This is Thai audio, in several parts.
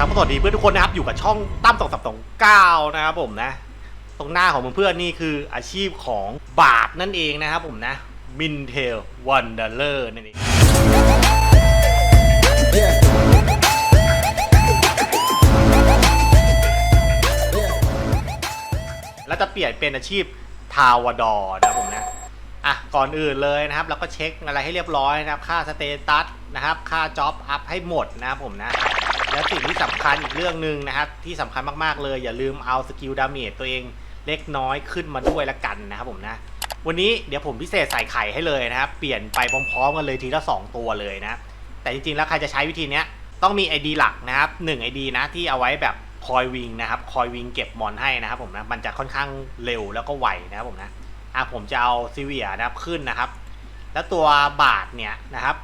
ครับสวัสดีเพื่อนทุกคนนะครับอยู่กับช่องตั้มสองสับสองเก้านะครับผมนะ ตรงหน้าของเพื่อนนี่คืออาชีพของบาทนั่นเองนะครับผมนะมินเทลวันเดอร์เลอร์นั่นเองแล้วจะเปลี่ยนเป็นอาชีพทาวดอร์นะครับผมนะอะก่อนอื่นเลยนะครับเราก็เช็คอะไรให้เรียบร้อยนะครับ ค่าสเตตัสนะครับ ค่าจ็อบอัพให้หมดนะครับผมนะ แล้วสิ่งที่สำคัญอีกเรื่องหนึ่งนะครับที่สำคัญมากๆเลย อย่าลืมเอาสกิลดาเมจตัวเองเล็กน้อยขึ้นมาด้วยละกันนะครับผมนะ วันนี้เดี๋ยวผมพิเศษใส่ไข่ให้เลยนะครับ เปลี่ยนไปพร้อมๆกันเลยทีละ 2 ตัวเลยนะ แต่จริงๆ แล้วใครจะใช้วิธีนี้ต้องมี ID หลักนะครับ1 ID นะที่เอาไว้แบบคอยวิงนะครับคอยวิงเก็บมอนให้นะครับผมนะมันจะค่อนข้างเร็วแล้วก็ไวนะครับผมนะอะผมจะเอาซิเวียนะครับขึ้นนะครับ แล้วตัวบาทเนี่ยนะครับ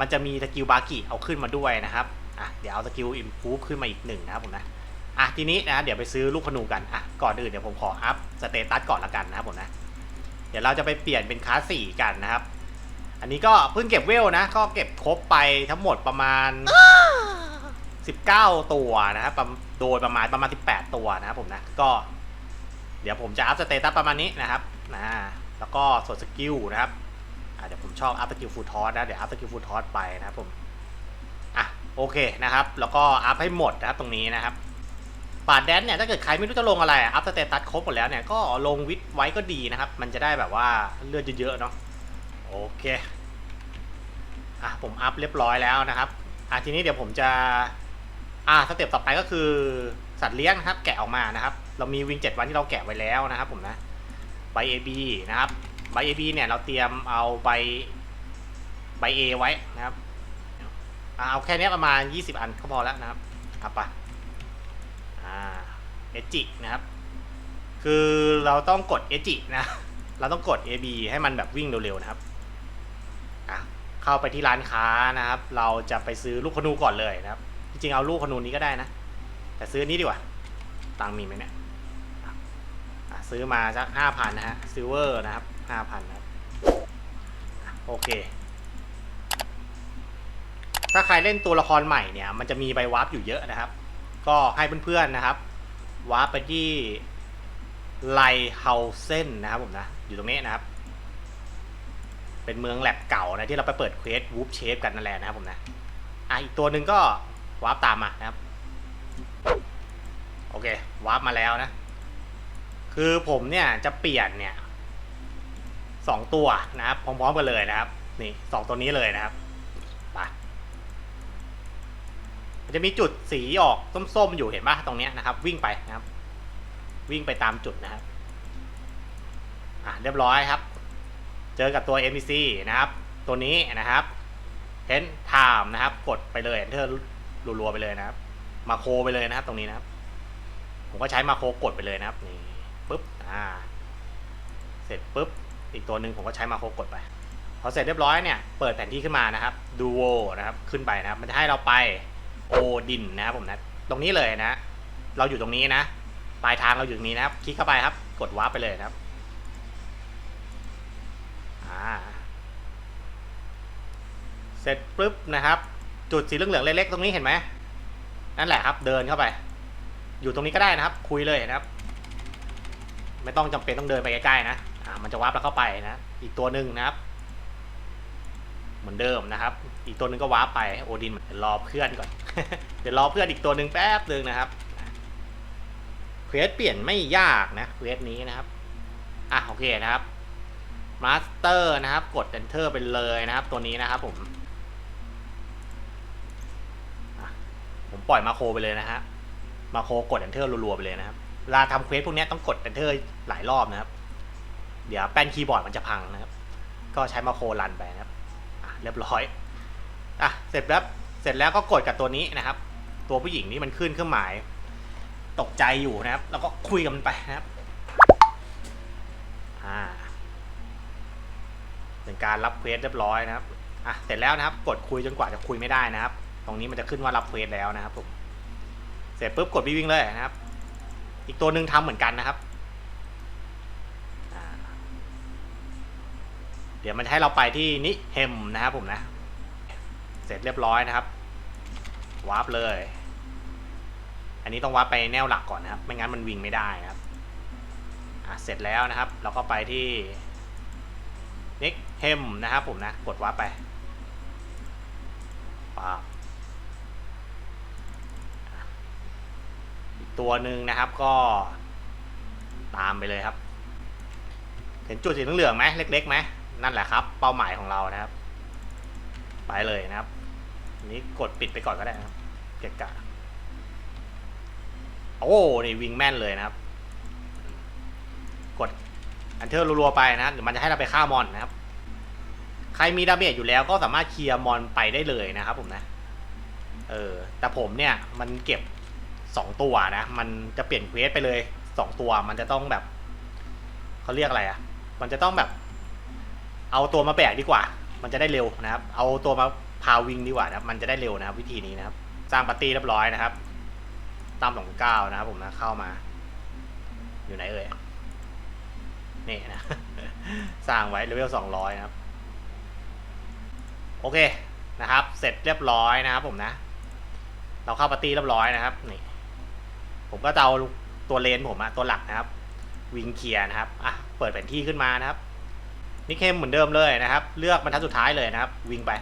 มันจะมีสกิลบากิเอาขึ้นมาด้วยนะครับ อะเดี๋ยวเอาสกิลอิมพูฟขึ้นมาอีกหนึ่งนะครับผมนะอะทีนี้นะเดี๋ยวไปซื้อลูกขนูกันอะก่อนอื่นเดี๋ยวผมขออัพสเตตัสก่อนละกันนะครับผมนะเดี๋ยวเราจะไปเปลี่ยนเป็นคลาสสี่กันนะครับ อันนี้ก็เพิ่งเก็บเวลนะ ก็เก็บครบไปทั้งหมดประมาณ 19 ตัวนะครับประโดยประมาณประมาณ 18 ตัวนะครับผมนะก็ เดี๋ยวผมจะอัพสเตตัสประมาณนี้นะครับนะแล้วก็ส่วนสกิลนะครับอะเดี๋ยวผมชอบอัพสกิลฟูลทอสนะเดี๋ยวอัพสกิลฟูลทอสไปนะครับผมอะ โอเคนะครับ แล้วก็อัพให้หมดนะครับตรงนี้นะครับปาดแดนเนี่ยถ้าเกิดใครไม่รู้จะลงอะไรอัพสเตตัสครบหมดแล้วเนี่ยก็ลงวิทไว้ก็ดีนะครับ มันจะได้แบบว่าเลือดเยอะๆเนาะโอเคอะผมอัพเรียบร้อยแล้วนะครับอะทีนี้เดี๋ยวผมจะอะสเต็ปต่อไปก็คือสัตว์เลี้ยงนะครับ แกะออกมานะครับ เรามีวิงเจ็ดวันที่เราแกะไว้แล้วนะครับ ผมนะใบ AB นะครับใบ AB เนี่ยเราเตรียมเอาใบใบ A ไว้นะครับ อะเอาแค่นี้ประมาณ 20 อันก็พอแล้วนะครับเอาไปอ่าเอจินะครับ คือเราต้องกดเอจินะ เราต้องกด AB ให้มันแบบวิ่งเร็วๆนะครับอะเข้าไปที่ร้านค้านะครับ เราจะไปซื้อลูกขนูก่อนเลยนะครับ จริงๆเอาลูกขนูนี้ก็ได้นะ แต่ซื้อนี้ดีกว่า ตังมีไหมเนี่ยซื้อมาสักห้าพันนะฮะซิลเวอร์นะครับห้าพันนะครับอะโอเค ถ้าใครเล่นตัวละครใหม่เนี่ย มันจะมีใบวาร์ปอยู่เยอะนะครับ ก็ให้เพื่อนๆนะครับ วาร์ปไปที่ไลเฮาเซนนะครับผมนะ อยู่ตรงนี้นะครับ เป็นเมืองแลบเก่านะที่เราไปเปิดเควสวูฟเชฟกันนั่นแหละนะครับผมนะ อะอีกตัวหนึ่งก็วาร์ปตามมานะครับ โอเควาร์ปมาแล้วนะ คือผมเนี่ยจะเปลี่ยนเนี่ยสองตัวนะครับพร้อมๆกันเลยนะครับ นี่สองตัวนี้เลยนะครับ มันจะมีจุดสีออกส้มๆอยู่เห็นปะตรงเนี้ยนะครับ วิ่งไปนะครับ วิ่งไปตามจุดนะครับอะเรียบร้อยครับ เจอกับตัว NPC นะครับ ตัวนี้นะครับเห็นไทม์นะครับ กดไปเลยเธอรัวๆไปเลยนะครับ มาโคไปเลยนะครับ ตรงนี้นะครับ ผมก็ใช้มาโคกดไปเลยนะครับนี่ปุ๊บอ่า เสร็จปุ๊บอีกตัวหนึ่งผมก็ใช้มาโคกดไปพอเสร็จเรียบร้อยเนี่ยเปิดแผนที่ขึ้นมานะครับดูโวนะครับขึ้นไปนะครับ มันจะให้เราไป โอดินนะครับผมนะ ตรงนี้เลยนะ เราอยู่ตรงนี้นะ ปลายทางเราอยู่ตรงนี้นะครับ คลิกเข้าไปครับ กดวาร์ปไปเลยครับ อ่า เสร็จปุ๊บนะครับ จุดสีเหลืองๆเล็กๆตรงนี้เห็นไหม นั่นแหละครับ เดินเข้าไป อยู่ตรงนี้ก็ได้นะครับ คุยเลยนะครับ ไม่ต้องจำเป็นต้องเดินไปใกล้ๆนะ อ่า มันจะวาร์ปเราเข้าไปนะ อีกตัวหนึ่งนะครับเหมือนเดิมนะครับ อีกตัวหนึ่งก็วาร์ปไปโอดินรอเพื่อนก่อน เดี๋ยวรอเพื่อนอีกตัวหนึ่งแป๊บหนึ่งนะครับเควสเปลี่ยนไม่ยากนะเควสนี้นะครับ อะโอเคนะครับมาสเตอร์นะครับ กด enter ไปเลยนะครับ ตัวนี้นะครับผมผมปล่อยมาโคไปเลยนะฮะมาโคกด enter รัวๆไปเลยนะครับเวลาทำเควสพวกนี้ต้องกด enter หลายรอบนะครับ เดี๋ยวแป้นคีย์บอร์ดมันจะพังนะครับ ก็ใช้มาโครันไปนะครับเรียบร้อย อะ เสร็จแล้ว เสร็จแล้วก็กดกับตัวนี้นะครับ ตัวผู้หญิงนี่มันขึ้นเครื่องหมาย ตกใจอยู่นะครับ แล้วก็คุยกับมันไปนะครับอ่าเป็นการรับเควสเรียบร้อยนะครับอะเสร็จแล้วนะครับ กดคุยจนกว่าจะคุยไม่ได้นะครับ ตรงนี้มันจะขึ้นว่ารับเควสแล้วนะครับผมเสร็จปุ๊บกดวิ่งเลยนะครับ อีกตัวหนึ่งทำเหมือนกันนะครับเดี๋ยวมันจะให้เราไปที่นิเฮมนะครับผมนะ ร็จเรียบร้อยนะครับวาร์ปเลย อันนี้ต้องวัดไปแนวหลักก่อนนะครับ ไม่งั้นมันวิ่งไม่ได้นะครับอะเสร็จแล้วนะครับ เราก็ไปที่นิกเฮมนะครับผมนะ กดวัดไปป๊าบอีกตัวหนึ่งนะครับก็ตามไปเลยครับ เห็นจุดสีเหลืองไหมเล็กๆไหมนั่นแหละครับ เป้าหมายของเรานะครับ ไปเลยนะครับ อันนี้กดปิดไปก่อนก็ได้นะครับเกะกะโอ้นี่วิงแม่นเลยนะครับ กดอันเทอร์รัวๆไปนะครับเดี๋ยวมันจะให้เราไปฆ่ามอนนะครับ ใครมีดาเมจอยู่แล้วก็สามารถเคลียร์มอนไปได้เลยนะครับผมนะ เออ แต่ผมเนี่ยมันเก็บสองตัวนะ มันจะเปลี่ยนเควสไปเลยสองตัวมันจะต้องแบบเขาเรียกอะไรอะ่ะ มันจะต้องแบบ เอาตัวมาแบกดีกว่า มันจะได้เร็วนะครับ เอาตัวมา พาวิ่งดีกว่านะครับ มันจะได้เร็วนะครับ วิธีนี้นะครับ สร้างปาร์ตี้เรียบร้อยนะครับ ตามหลงเก้านะครับ ผมนะเข้ามา อยู่ไหนเอ่ยนี่นะ สร้างไว้เลเวลสองร้อยนะครับ โอเคนะครับ เสร็จเรียบร้อยนะครับ ผมนะ เราเข้าปาร์ตี้เรียบร้อยนะครับ นี่ ผมก็จะเอาตัวเลนผมอะตัวหลักนะครับ วิงเคียนะครับ อะ เปิดแผนที่ขึ้นมานะครับนิเคมเหมือนเดิมเลยนะครับ เลือกบรรทัดสุดท้ายเลยนะครับ วิ่งไป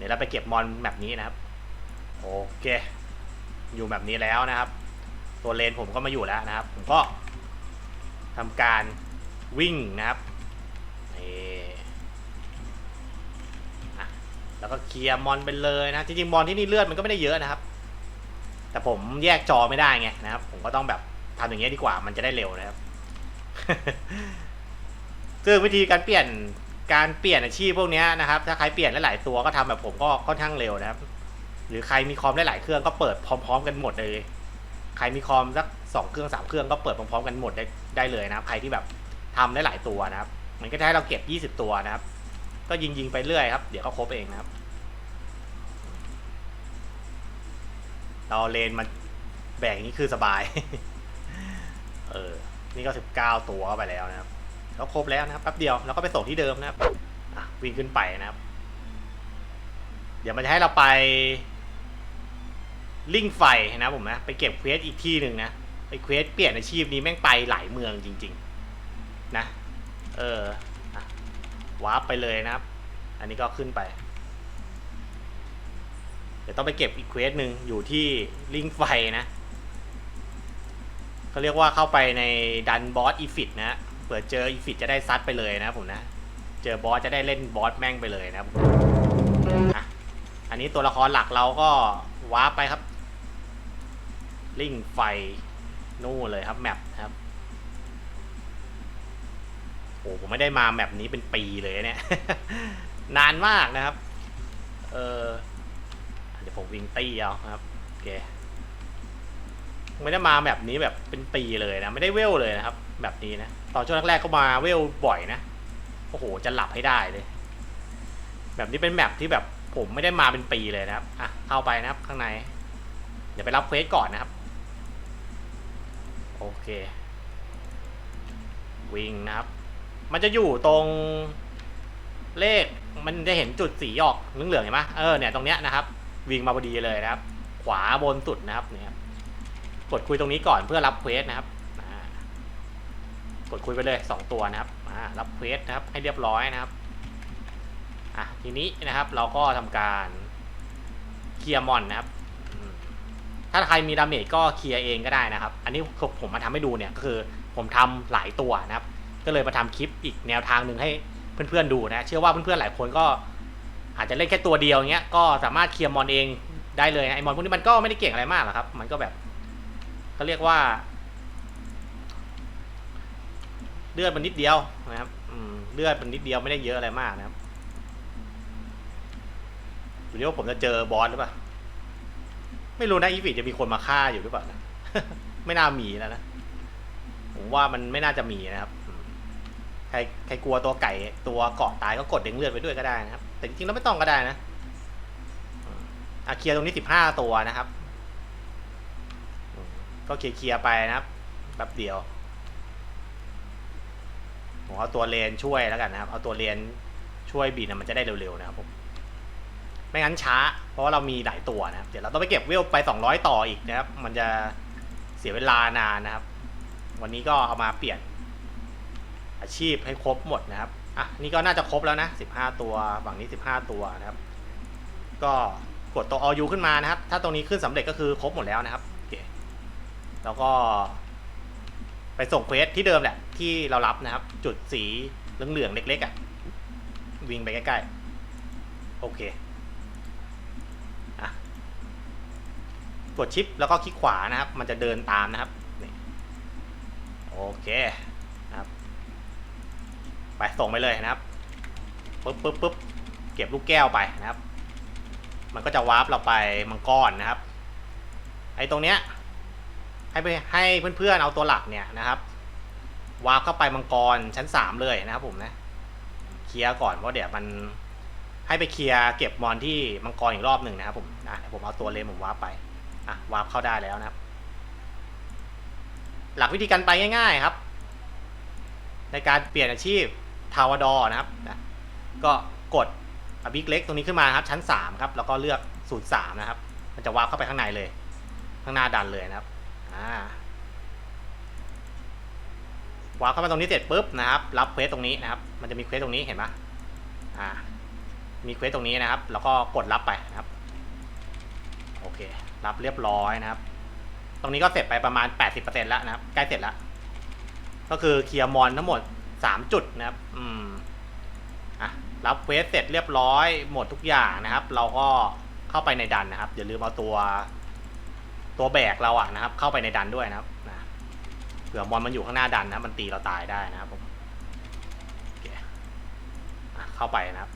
ดี๋ยวเราไปเก็บมอนแบบนี้นะครับ โอเค อยู่แบบนี้แล้วนะครับ ตัวเลนผมก็มาอยู่แล้วนะครับ ผมก็ทำการวิ่งนะครับนี่แล้วก็เคลียร์มอนไปเลยนะ จริงๆมอนที่นี่เลือดมันก็ไม่ได้เยอะนะครับ แต่ผมแยกจอไม่ได้ไงนะครับ ผมก็ต้องแบบทำอย่างเงี้ยดีกว่ามันจะได้เร็วนะครับซึ่งวิธีการเปลี่ยน การเปลี่ยนอาชีพพวกนี้นะครับ ถ้าใครเปลี่ยนหลายๆตัวก็ทำแบบผมก็ค่อนข้างเร็วนะครับ หรือใครมีคอมหลายๆเครื่องก็เปิดพร้อม ๆ กันหมดเลย ใครมีคอมสักสองเครื่องสามเครื่องก็เปิดพร้อมๆกันหมดได้ได้เลยนะครับ ใครที่แบบทำได้หลายตัวนะครับ มันก็จะให้เราเก็บยี่สิบตัวนะครับ ก็ยิงๆไปเรื่อยครับ เดี๋ยวก็ครบเองนะครับ เราเลนมาแบ่งนี้คือสบาย เออ นี่ก็สิบเก้าตัวเข้าไปแล้วนะครับ ก็ครบแล้วนะครับแป๊บเดียวแล้วก็ไปส่งที่เดิมนะครับวิ่งขึ้นไปนะครับ เดี๋ยวมันจะให้เราไป ลิงไฟนะผมนะไปเก็บเควสอีกที่หนึ่งนะไปเควสเปลี่ยนอาชีพนี้แม่งไปหลายเมืองจริง ๆ นะ เอออะวาร์ปไปเลยนะครับ อันนี้ก็ขึ้นไป เดี๋ยวต้องไปเก็บอีกเควสหนึ่งอยู่ที่ลิงไฟนะเขาเรียกว่าเข้าไปในดันบอสอีฟิตนะ ผื่อเจออีฟิตจะได้ซัดไปเลยนะผมนะ เจอบอสจะได้เล่นบอสแม่งไปเลยนะครับอะอันนี้ตัวละครหลักเราก็วาร์ปไปครับ ลิงไฟนู่นเลยครับแมปครับโอ้ผมไม่ได้มาแมปนี้เป็นปีเลยเนี่ย นานมากนะครับ เออเดี๋ยวผมวิ่งตีเอาครับโอเคไม่ได้มาแบบนี้แบบเป็นปีเลยนะ ไม่ได้เวลเลยนะครับ แบบนี้นะ ตอนช่วงแรกๆก็มาเวลบ่อยนะ โอ้โห จะหลับให้ได้เลย แบบนี้เป็นแมปที่แบบผมไม่ได้มาเป็นปีเลยนะครับ อะ เข้าไปนะครับข้างใน เดี๋ยวไปรับเควสก่อนนะครับ โอเค วิ่งนะครับ มันจะอยู่ตรงเลข มันจะเห็นจุดสีออกเหลืองๆเห็นไหมเออ เนี่ย ตรงเนี้ยนะครับ วิ่งมาพอดีเลยนะครับ ขวาบนสุดนะครับเนี่ยกดคุยตรงนี้ก่อนเพื่อรับเควสนะครับ กดคุยไปเลยสองตัวนะครับอ่ารับเควสนะครับให้เรียบร้อยนะครับอะทีนี้นะครับเราก็ทำการเคลียร์มอนนะครับ ถ้าใครมีดาเมจก็เคลียร์เองก็ได้นะครับ อันนี้ผมมาทำให้ดูเนี่ยก็คือผมทำหลายตัวนะครับ ก็เลยมาทำคลิปอีกแนวทางหนึ่งให้เพื่อนๆดูนะเชื่อว่าเพื่อนๆหลายคนก็อาจจะเล่นแค่ตัวเดียวเงี้ยก็สามารถเคลียร์มอนเองได้เลยนะไอมอนพวกนี้มันก็ไม่ได้เก่งอะไรมากหรอกครับ มันก็แบบเขาเรียกว่า เลือดมันนิดเดียวนะครับอืมเลือดมันนิดเดียวไม่ได้เยอะอะไรมากนะครับอยู่ที่ว่าผมจะเจอบอสหรือเปล่าไม่รู้นะอีฟิจะมีคนมาฆ่าอยู่หรือเปล่านะไม่น่ามีแล้วนะผมว่ามันไม่น่าจะมีนะครับใครใครกลัวตัวไก่ตัวเกาะตายก็กดเด้งเลือดไปด้วยก็ได้นะครับ แต่จริงๆแล้วไม่ต้องก็ได้นะอืมอะเคลียร์ตรงนี้สิบห้าตัวนะครับ ก็เคลียร์เคลียร์ไปนะครับแป๊บเดียว ผมเอาตัวเลนช่วยแล้วกันนะครับ เอาตัวเลนช่วยบีนะมันจะได้เร็วๆนะครับผม ไม่งั้นช้า เพราะว่าเรามีหลายตัวนะครับ เดี๋ยวเราต้องไปเก็บเวลไป 200 ต่ออีกนะครับ มันจะเสียเวลานานนะครับ วันนี้ก็เอามาเปลี่ยน อาชีพให้ครบหมดนะครับ อะ นี่ก็น่าจะครบแล้วนะ 15 ตัวฝั่งนี้ 15 ตัวนะครับ ก็กดตัว all u ขึ้นมานะครับ ถ้าตรงนี้ขึ้นสำเร็จก็คือครบหมดแล้วนะครับโอเคแล้วก็ ไปส่งเควสที่เดิมแหละ ที่เรารับนะครับ จุดสีเหลืองๆเล็กๆอะ วิ่งไปใกล้ๆ โอเคอะกดชิปแล้วก็คลิกขวานะครับ มันจะเดินตามนะครับนี่โอเคนะครับ ไปส่งไปเลยนะครับปึ๊บปึ๊บปึ๊บเก็บลูกแก้วไปนะครับ มันก็จะวาร์ปเราไปมังกรนะครับ ไอ้ตรงเนี้ย ให้ไปให้เพื่อนๆเอาตัวหลักเนี่ยนะครับวาร์ปเข้าไปมังกรชั้นสามเลยนะครับผมนะเคลียร์ก่อนเพราะเดี๋ยวมันให้ไปเคลียร์เก็บมอนที่มังกรอีกรอบหนึ่งนะครับผมอะเดี๋ยวผมเอาตัวเลนผมวาร์ปไปอะวาร์ปเข้าได้แล้วนะครับ หลักวิธีการไปง่ายๆครับ ในการเปลี่ยนอาชีพทาวดอนะครับนะก็กดบิ๊กเล็กตรงนี้ขึ้นมาครับ ชั้น3ครับแล้วก็เลือกสูตร3นะครับ มันจะวาร์ปเข้าไปข้างในเลย ข้างหน้าดันเลยนะครับ วาร์ปเข้ามาตรงนี้เสร็จปุ๊บนะครับรับเควสตรงนี้นะครับ มันจะมีเควสตรงนี้เห็นปะอ่ามีเควสตรงนี้นะครับ แล้วก็กดรับไปนะครับโอเครับเรียบร้อยนะครับ ตรงนี้ก็เสร็จไปประมาณ 80%แล้วนะครับใกล้เสร็จแล้ว ก็คือเคลียร์มอนทั้งหมด 3 จุดนะครับอืมอะรับเควสเสร็จเรียบร้อยหมดทุกอย่างนะครับ เราก็เข้าไปในดันนะครับอย่าลืมเอาตัว ตัวแบกเราอะนะครับ เข้าไปในดันด้วยนะครับนะเผื่อมอนมันอยู่ข้างหน้าดันนะมันตีเราตายได้นะครับผมเข้าไปนะครับ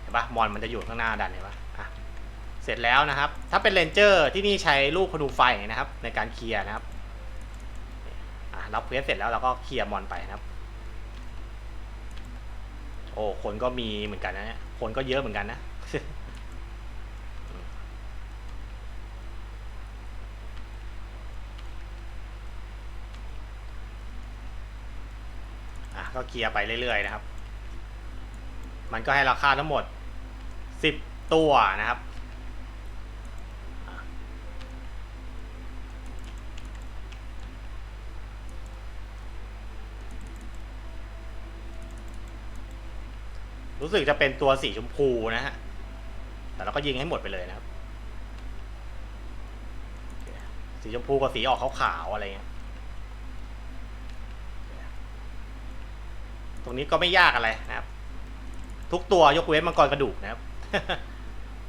เห็นปะมอนมันจะอยู่ข้างหน้าดันเห็นปะอะเสร็จแล้วนะครับ ถ้าเป็นเรนเจอร์ที่นี่ใช้ลูกพนูไฟนะครับ ในการเคลียร์นะครับอะรับเควสเสร็จแล้วเราก็เคลียร์มอนไปนะครับ โอ้คนก็มีเหมือนกันนะเนี่ยคนก็เยอะเหมือนกันนะ อะ ก็เคลียร์ไปเรื่อยๆนะครับ มันก็ให้ราคาทั้งหมดสิบตัวนะครับรู้สึกจะเป็นตัวสีชมพูนะฮะ แต่เราก็ยิงให้หมดไปเลยนะครับ สีชมพูกับสีออกขาวๆอะไรเงี้ย ตรงนี้ก็ไม่ยากอะไรนะครับ ทุกตัวยกเว้นมังกรกระดูกนะครับ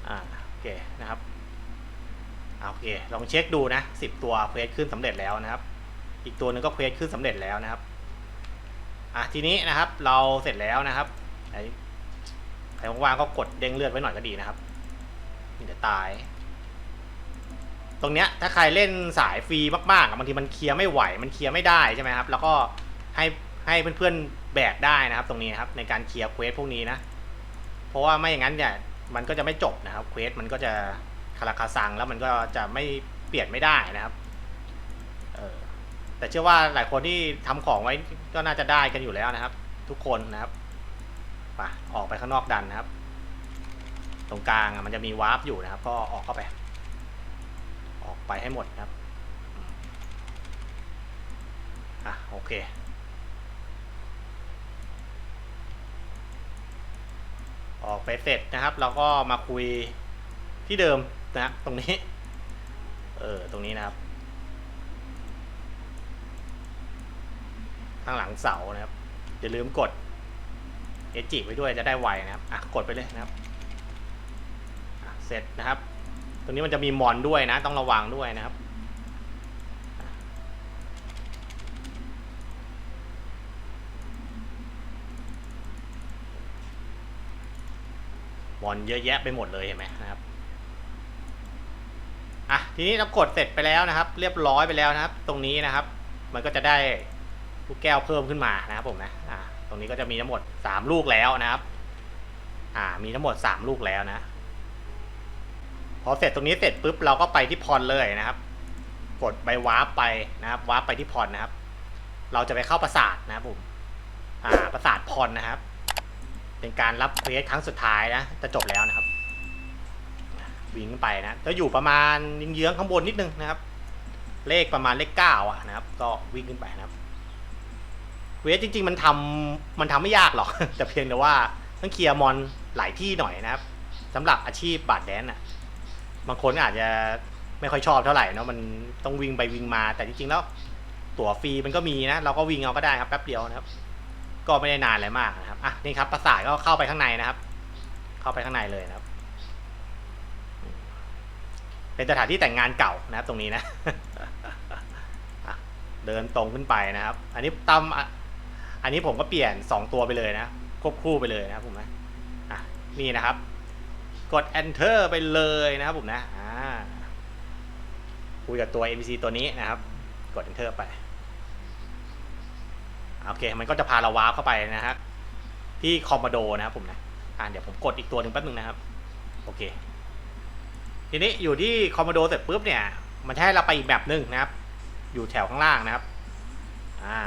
อ่าโอเคนะครับโอเค ลองเช็คดูนะสิบตัวเควสขึ้นสำเร็จแล้วนะครับ อีกตัวหนึงก็เควสขึ้นสำเร็จแล้วนะครับอะทีนี้นะครับ เราเสร็จแล้วนะครับไอ้ใครว่างๆก็กดเด้งเลือดไว้หน่อยก็ดีนะครับเดี๋ยวตาย ตรงเนี้ยถ้าใครเล่นสายฟรีมากๆบางทีมันเคลียร์ไม่ไหวมันเคลียร์ไม่ได้ใช่ไหมครับ แล้วก็ให้ให้เพื่อนๆ แบกได้นะครับ ตรงนี้ครับในการเคลียร์เควสพวกนี้นะ เพราะว่าไม่อย่างนั้นเนี่ยมันก็จะไม่จบนะครับเควสมันก็จะคาราคาซังแล้วมันก็จะไม่เปลี่ยนไม่ได้นะครับแต่เชื่อว่าหลายคนที่ทำของไว้ก็น่าจะได้กันอยู่แล้วนะครับ ทุกคนนะครับไปออกไปข้างนอกดันนะครับ ตรงกลางอะมันจะมีวาร์ปอยู่นะครับ ก็ออกเข้าไป ออกไปให้หมดนะครับอะโอเค ออกไปเสร็จนะครับ เราก็มาคุยที่เดิมนะตรงนี้ เออ ตรงนี้นะครับ ข้างหลังเสานะครับ อย่าลืมกดเอจิไว้ด้วยจะได้ไวนะครับ อะ กดไปเลยนะครับเสร็จนะครับ ตรงนี้มันจะมีมอนด้วยนะ ต้องระวังด้วยนะครับ มอนเยอะแยะไปหมดเลยเห็นไหมนะครับอะทีนี้เรากดเสร็จไปแล้วนะครับ เรียบร้อยไปแล้วนะครับ ตรงนี้นะครับ มันก็จะได้ลูกแก้วเพิ่มขึ้นมานะครับผมนะอ่าตรงนี้ก็จะมีทั้งหมดสามลูกแล้วนะครับอ่ามีทั้งหมดสามลูกแล้วนะพอเสร็จตรงนี้เสร็จปุ๊บเราก็ไปที่พรเลยนะครับ กดไปวาร์ปไปนะครับวาร์ปไปที่พรนะครับ เราจะไปเข้าปราสาทนะครับผมอ่าปราสาทพรนะครับ เป็นการรับเควสครั้งสุดท้ายนะจะจบแล้วนะครับ วิ่งขึ้นไปนะจะอยู่ประมาณยิงเยื้องข้างบนนิดนึงนะครับ เลขประมาณเลขเก้าอะนะครับ ก็วิ่งขึ้นไปนะครับเวสจริง ๆ มันทำมันทำไม่ยากหรอก แต่เพียงแต่ว่าต้องเคลียร์มอนหลายที่หน่อยนะครับสำหรับอาชีพบาดแดนอะ บางคนอาจจะไม่ค่อยชอบเท่าไหร่เนาะมันต้องวิ่งไปวิ่งมาแต่จริงๆแล้ว ตั๋วฟรีมันก็มีนะ เราก็วิ่งเอาก็ได้ครับแป๊บเดียวนะครับ ก็ไม่ได้นานอะไรมากนะครับอะนี่ครับปราสาทก็เข้าไปข้างในนะครับ เข้าไปข้างในเลยนะครับ เป็นสถานที่แต่งงานเก่านะครับ ตรงนี้นะะเดินตรงขึ้นไปนะครับ อันนี้ตั้มอันนี้ผมก็เปลี่ยนสองตัวไปเลยนะ ควบคู่ไปเลยนะครับผมนะอะนี่นะครับ กด enter ไปเลยนะครับผมนะอ่าคุยกับตัว NPC ตัวนี้นะครับ กด enter ไป โอเค มันก็จะพาเราวาร์ปเข้าไปนะฮะที่คอมมาโดนะครับผมนะอ่าเดี๋ยวผมกดอีกตัวหนึ่งแป๊บนึงนะครับ โอเค ทีนี้อยู่ที่คอมมาโดเสร็จปุ๊บเนี่ย มันให้เราไปอีกแบบหนึ่งนะครับ อยู่แถวข้างล่างนะครับ อ่า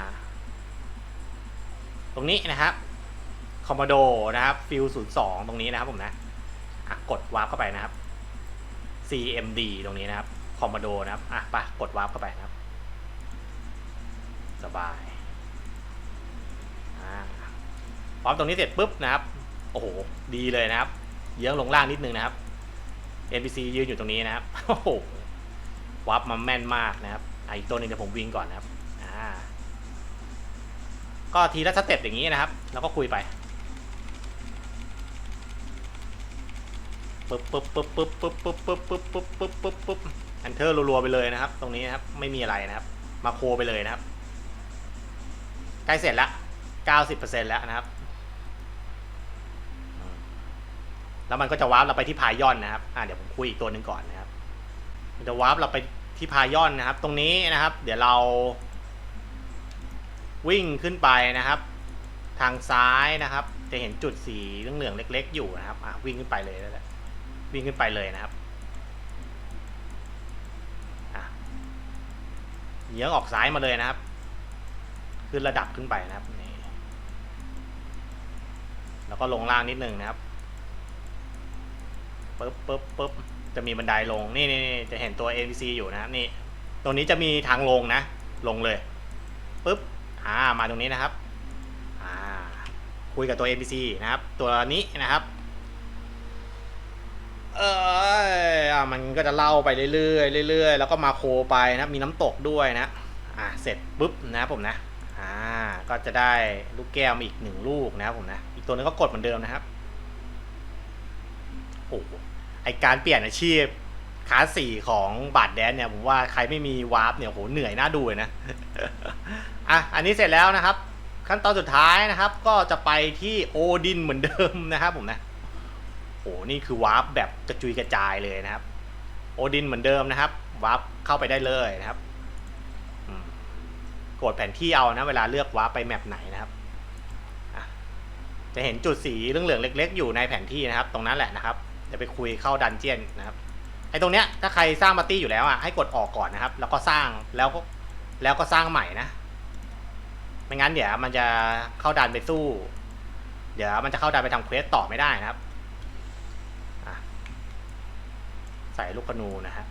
ตรงนี้นะครับคอมมาโดนะครับฟิลศูนย์สองตรงนี้นะครับผมนะอะกดวาร์ปเข้าไปนะครับ CMD ตรงนี้นะครับคอมมาโดนะครับอะไปกดวาร์ปเข้าไปนะครับ สบาย อ่า พร้อมตรงนี้เสร็จปุ๊บนะครับ โอ้โห ดีเลยนะครับ เยื้องลงล่างนิดนึงนะครับ NPC ยืนอยู่ตรงนี้นะครับ โอ้โห วับมาแม่นมากนะครับอะอีกตัวหนึงเดี๋ยวผมวิ่งก่อนนะครับ อ่า ก็ทีละสเต็ปอย่างนี้นะครับ แล้วก็คุยไปปึ๊บปึ๊บปึ๊บปึ๊บปึ๊บปึ๊บปึ๊บปึ๊บปึ๊บปึ๊บปึ๊บปึ๊บอันเทอร์รัวๆไปเลยนะครับ ตรงนี้นะครับ ไม่มีอะไรนะครับ มาโคไปเลยนะครับ ใกล้เสร็จแล้ว90%แล้วนะครับ แล้วมันก็จะวาร์ปเราไปที่พายอนนะครับอ่าเดี๋ยวผมคุยอีกตัวหนึ่งก่อนนะครับมันจะวาร์ปเราไปที่พายอนนะครับ ตรงนี้นะครับ เดี๋ยวเราวิ่งขึ้นไปนะครับ ทางซ้ายนะครับ จะเห็นจุดสีเหลืองๆเล็ก ๆ อยู่นะครับอะวิ่งขึ้นไปเลยแล้วละวิ่งขึ้นไปเลยนะครับอะเยื้องออกซ้ายมาเลยนะครับ ขึ้นระดับขึ้นไปนะครับนี่แล้วก็ลงล่างนิดนึงนะครับ ปึ๊บปึ๊บปึ๊บจะมีบันไดลงนี่นี่นี่จะเห็นตัว NPC อยู่นะครับนี่ตรงนี้จะมีทางลงนะ ลงเลยปึ๊บอ่ามาตรงนี้นะครับอ่าคุยกับตัว NPC นะครับ ตัวนี้นะครับ เอออะมันก็จะเล่าไปเรื่อยๆเรื่อยๆแล้วก็มาโคไปนะมีน้ำตกด้วยนะอ่าเสร็จปุ๊บนะผมนะอ่าก็จะได้ลูกแก้วมาอีกหนึ่งลูกนะครับผมนะ อีกตัวนึงก็กดเหมือนเดิมนะครับ โอ้โหไอการเปลี่ยนอาชีพคลาสสี่ของบาดแดนเนี่ยผมว่าใครไม่มีวาร์ปเนี่ยโหเหนื่อยน่าดูเลยนะอะอันนี้เสร็จแล้วนะครับ ขั้นตอนสุดท้ายนะครับ ก็จะไปที่โอดินเหมือนเดิมนะครับผมนะโอ้นี่คือวาร์ปแบบกระจุยกระจายเลยนะครับ โอดินเหมือนเดิมนะครับวาร์ปเข้าไปได้เลยนะครับกดแผนที่เอานะเวลาเลือกวาร์ปไปแมปไหนนะครับจะเห็นจุดสีเหลืองๆเล็ก ๆ อยู่ในแผนที่นะครับ ตรงนั้นแหละนะครับ ดี๋ยวไปคุยเข้าดันเจียนนะครับไอ้ตรงเนี้ยถ้าใครสร้างปาร์ตี้อยู่แล้วอะให้กดออกก่อนนะครับ แล้วก็สร้างแล้วก็แล้วก็สร้างใหม่นะไม่งั้นเดี๋ยวมันจะเข้าดันไปสู้ เดี๋ยวมันจะเข้าดันไปทำเควสต่อไม่ได้นะครับใส่ลูกกระนูนะฮะ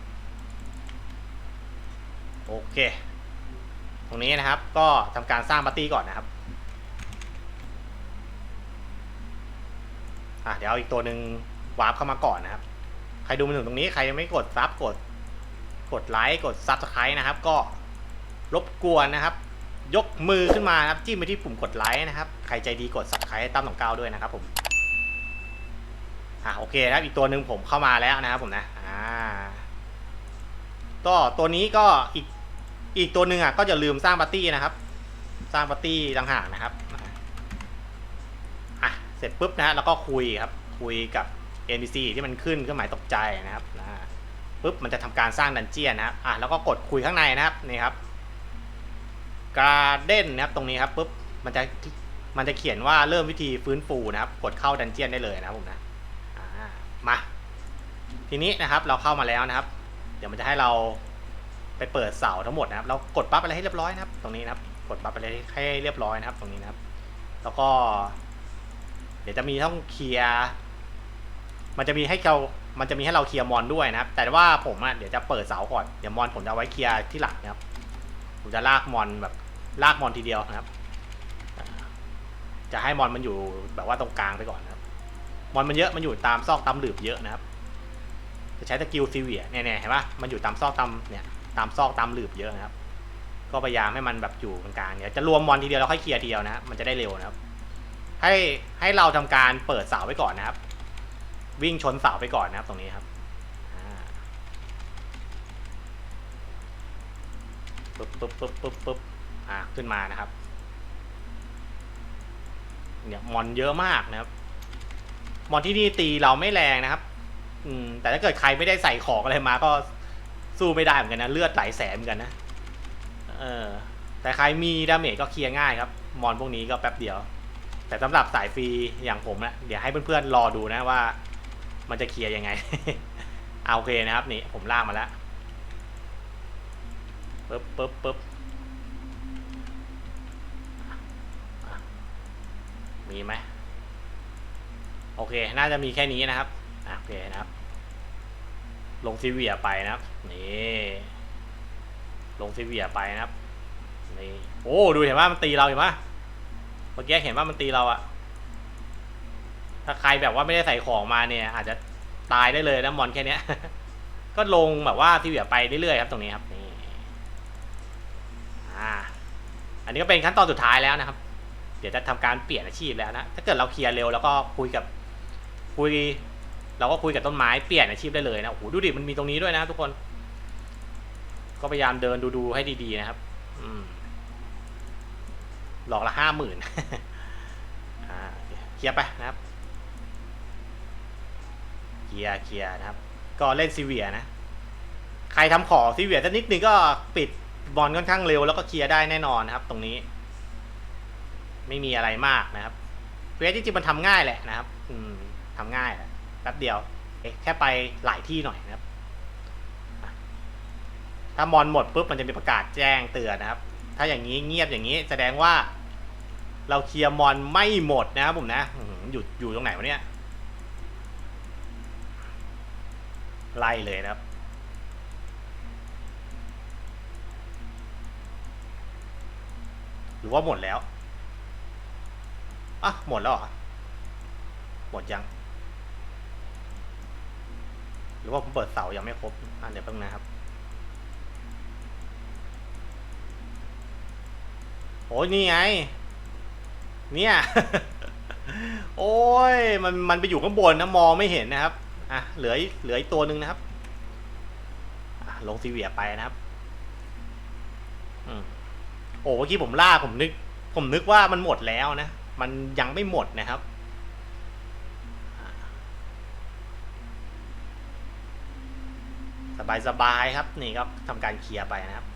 โอเค ตรงนี้นะครับก็ทำการสร้างปาร์ตี้ก่อนนะครับอะเดี๋ยวเอาอีกตัวหนึ่ง วาร์ปเข้ามาก่อนนะครับ ใครดูมาถึงตรงนี้ใครยังไม่กดซับกด กดไลค์กดซับสไครต์นะครับ ก็รบกวนนะครับ ยกมือขึ้นมานะครับจิ้มไปที่ปุ่มกดไลค์นะครับ ใครใจดีกด subscribe ให้ตั้มสองเก้าด้วยนะครับ ผม อ่าโอเคนะครับอีกตัวหนึ่งผมเข้ามาแล้วนะครับ ผมนะอ่าก็ตัวนี้ก็อีกอีกตัวหนึ่งอะก็จะลืมสร้างปาร์ตี้นะครับ สร้างปาร์ตี้ต่างหากนะครับอะเสร็จปุ๊บนะฮะแล้วก็คุยครับ คุยกับ NPC ที่มันขึ้นเครื่องหมายตกใจนะครับนะปุ๊บมันจะทำการสร้างดันเจียนนะครับอะแล้วก็กดคุยข้างในนะครับนี่ครับการเด้นนะครับตรงนี้ครับปุ๊บมันจะมันจะเขียนว่าเริ่มวิธีฟื้นฟูนะครับ กดเข้าดันเจียนได้เลยนะครับผมนะมา ทีนี้นะครับเราเข้ามาแล้วนะครับ เดี๋ยวมันจะให้เราไปเปิดเสาทั้งหมดนะครับ เรากดปั๊บอะไรให้เรียบร้อยนะครับ ตรงนี้นะครับ กดปั๊บอะไรให้เรียบร้อยนะครับ ตรงนี้นะครับ แล้วก็ เดี๋ยวจะมีต้องเคลียร์ มันจะมีให้เรามันจะมีให้เราเคลียร์มอนด้วยนะครับ แต่ว่าผมอะเดี๋ยวจะเปิดเสาก่อนเดี๋ยวมอนผมจะไว้เคลียร์ที่หลังนะครับ ผมจะลากมอนแบบลากมอนทีเดียวนะครับ จะให้มอนมันอยู่แบบว่าตรงกลางไปก่อนนะครับ มอนมันเยอะมันอยู่ตามซอกตามหลืบเยอะนะครับ จะใช้สกิลซีเวียเนี่ยๆเห็นปะมันอยู่ตามซอกตามเนี่ยตามซอกตามหลืบเยอะนะครับ ก็พยายามให้มันแบบอยู่กลางๆเนี่ยจะรวมมอนทีเดียวแล้วค่อยเคลียร์ทีเดียวนะมันจะได้เร็วนะครับ ให้ให้เราทำการเปิดเสาไว้ก่อนนะครับ วิ่งชนเสาไปก่อนนะครับตรงนี้ครับปึ๊บปึ๊บปึ๊บปึ๊บปึ๊บอ่าขึ้นมานะครับ เนี่ยมอนเยอะมากนะครับ มอนที่นี่ตีเราไม่แรงนะครับ อืมแต่ถ้าเกิดใครไม่ได้ใส่ของอะไรมาก็สู้ไม่ได้เหมือนกันนะเลือดไหลแสนเหมือนกันนะ เออ แต่ใครมีดาเมจก็เคลียร์ง่ายครับ มอนพวกนี้ก็แป๊บเดียว แต่สำหรับสายฟรีอย่างผมนะเดี๋ยวให้เพื่อนๆรอดูนะว่า มันจะเคลียร์ยังไง เอาโอเคนะครับนี่ผมลากมาแล้วปึ๊บปึ๊บปึ๊บมีไหมโอเค น่าจะมีแค่นี้นะครับโอเคนะครับ ลงซีเวียไปนะครับ นี่ ลงซีเวียไปนะครับ นี่ โอ้ ดูเห็นว่ามันตีเราเห็นปะเมื่อกี้เห็นว่ามันตีเราอะ ถ้าใครแบบว่าไม่ได้ใส่ของมาเนี่ยอาจจะตายได้เลยนะมอนแค่เนี้ย ก็ลงแบบว่าซีเวียไปเรื่อยๆครับตรงนี้ครับนี่อ่าอันนี้ก็เป็นขั้นตอนสุดท้ายแล้วนะครับ เดี๋ยวจะทำการเปลี่ยนอาชีพแล้วนะถ้าเกิดเราเคลียร์เร็วแล้วก็คุยกับคุย เราก็คุยกับต้นไม้เปลี่ยนอาชีพได้เลยนะโอ้โหดูดิมันมีตรงนี้ด้วยนะทุกคน ก็พยายามเดินดูๆให้ดีๆนะครับ อืมหลอกละห้าหมื่นอ่าเคลียร์ไปนะครับ ลียร์เคลียร์นะครับ ก็เล่นซีเวียนะ ใครทำขอซีเวียสักนิดนึงก็ปิดบอลค่อนข้างเร็วแล้วก็เคลียร์ได้แน่นอนนะครับ ตรงนี้ ไม่มีอะไรมากนะครับเควสจริงๆมันทำง่ายแหละนะครับ อืมทำง่ายแหละแป๊บเดียว เอ๊ะแค่ไปหลายที่หน่อยนะครับ ถ้ามอนหมดปุ๊บมันจะมีประกาศแจ้งเตือนนะครับ ถ้าอย่างนี้เงียบอย่างนี้ แสดงว่า เราเคลียร์มอนไม่หมดนะครับผมนะอื้อหืออยู่อยู่ตรงไหนวะเนี่ย ไล่เลยนะครับ หรือว่าหมดแล้วอะหมดแล้วเหรอหมดยัง หรือว่าผมเปิดเสายังไม่ครบอะเดี๋ยวแป๊บนึงนะครับโอ้ยนี่ไง เนี่ย โอ้ย มัน มันไปอยู่ข้างบนนะ มองไม่เห็นนะครับ อะเหลือเหลืออีกตัวหนึ่งนะครับลงซีเวียไปนะครับอโอ้เมื่อกี้ผมล่ากผมนึก ผมนึกว่ามันหมดแล้วนะ มันยังไม่หมดนะครับสบายสบายครับ นี่ครับทำการเคลียร์ไปนะครับ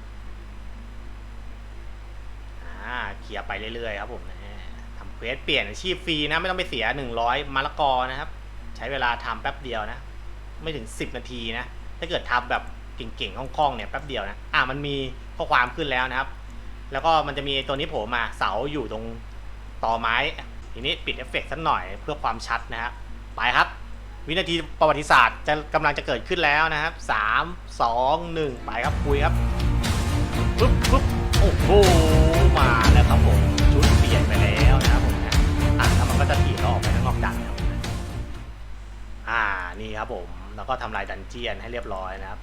อ่าเคลียร์ไปเรื่อยๆครับผมนะทำเควสเปลี่ยนอาชีพฟรีนะ ไม่ต้องไปเสียหนึ่งร้อยมะละกอนะครับ ใช้เวลาทำแป๊บเดียวนะ ไม่ถึงสิบนาทีนะ ถ้าเกิดทำแบบเก่งๆคล่องๆเนี่ยแป๊บเดียวนะ อ่ามันมีข้อความขึ้นแล้วนะครับ แล้วก็มันจะมีตัวนี้โผล่มาเสาอยู่ตรงต่อไม้ ทีนี้ปิดเอฟเฟกต์สักหน่อยเพื่อความชัดนะฮะไปครับ วินาทีประวัติศาสตร์จะกำลังจะเกิดขึ้นแล้วนะครับสามสองหนึ่งไปครับคุยครับปึ๊บปึ๊บโอ้โหมาแล้วครับผมชุดเปลี่ยนไปแล้วนะครับผมนะอะแล้วมันก็จะถีบเรออกไปข้างนอกดัน นี่ครับผมแล้วก็ทำลายดันเจียนให้เรียบร้อยนะครับ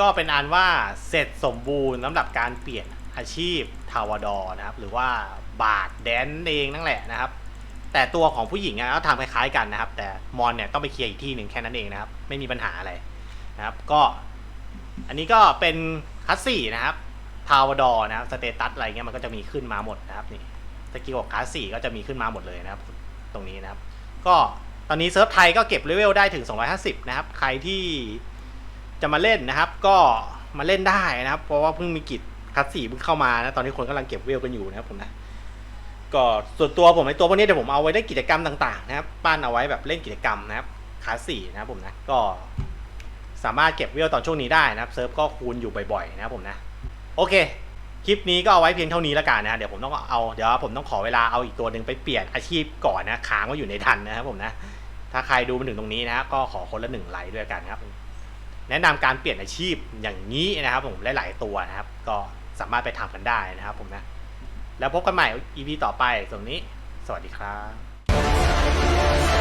ก็เป็นอันว่าเสร็จสมบูรณ์สำหรับการเปลี่ยนอาชีพทาวดอร์นะครับ หรือว่าบาทแดนเองนั่นแหละนะครับ แต่ตัวของผู้หญิงอะก็ทำคล้ายๆกันนะครับ แต่มอนเนี่ยต้องไปเคลียร์อีกที่หนึ่งแค่นั้นเองนะครับ ไม่มีปัญหาอะไรนะครับ ก็ อันนี้ก็เป็นคัสซี่นะครับทาวดอร์นะครับสเตตัสอะไรเงี้ยมันก็จะมีขึ้นมาหมดนะครับนี่สกิลของคัสซี่ก็จะมีขึ้นมาหมดเลยนะครับ ตรงนี้นะครับ ก็ ตอนนี้เซิร์ฟไทยก็เก็บเลเวลได้ถึง 250 นะครับ ใครที่จะมาเล่นนะครับ ก็มาเล่นได้นะครับ เพราะว่าเพิ่งมีกิจคัสซี่เพิ่งเข้ามานะตอนนี้คนกำลังเก็บเวลกันอยู่นะครับผมนะก็ส่วนตัวผมไอตัวพวกนี้เดี๋ยวผมเอาไว้ได้กิจกรรมต่างๆ นะครับปั้นเอาไว้แบบเล่นกิจกรรมนะครับคลาสสี่นะครับผมนะก็สามารถเก็บเวลตอนช่วงนี้ได้นะครับเซิร์ฟก็คูณอยู่บ่อยๆ นะครับผมนะโอเค คลิปนี้ก็เอาไว้เพียงเท่านี้แล้วกันนะเดี๋ยวผมต้องเอาเดี๋ยวผมต้องขอเวลาเอาอีกตัวหนึ่งไปเปลี่ยนอาชีพก่อนนะค้างไว้อยู่ในทันนะครับผมนะถ้าใครดูมาถึงตรงนี้นะ ก็ขอคนละหนึ่งไลค์ด้วยกันครับ แนะนำการเปลี่ยนอาชีพอย่างนี้นะครับผมหลายๆตัวนะครับ ก็สามารถไปทำกันได้นะครับผมนะ แล้วพบกันใหม่ EP ต่อไปส่วนนี้ สวัสดีครับ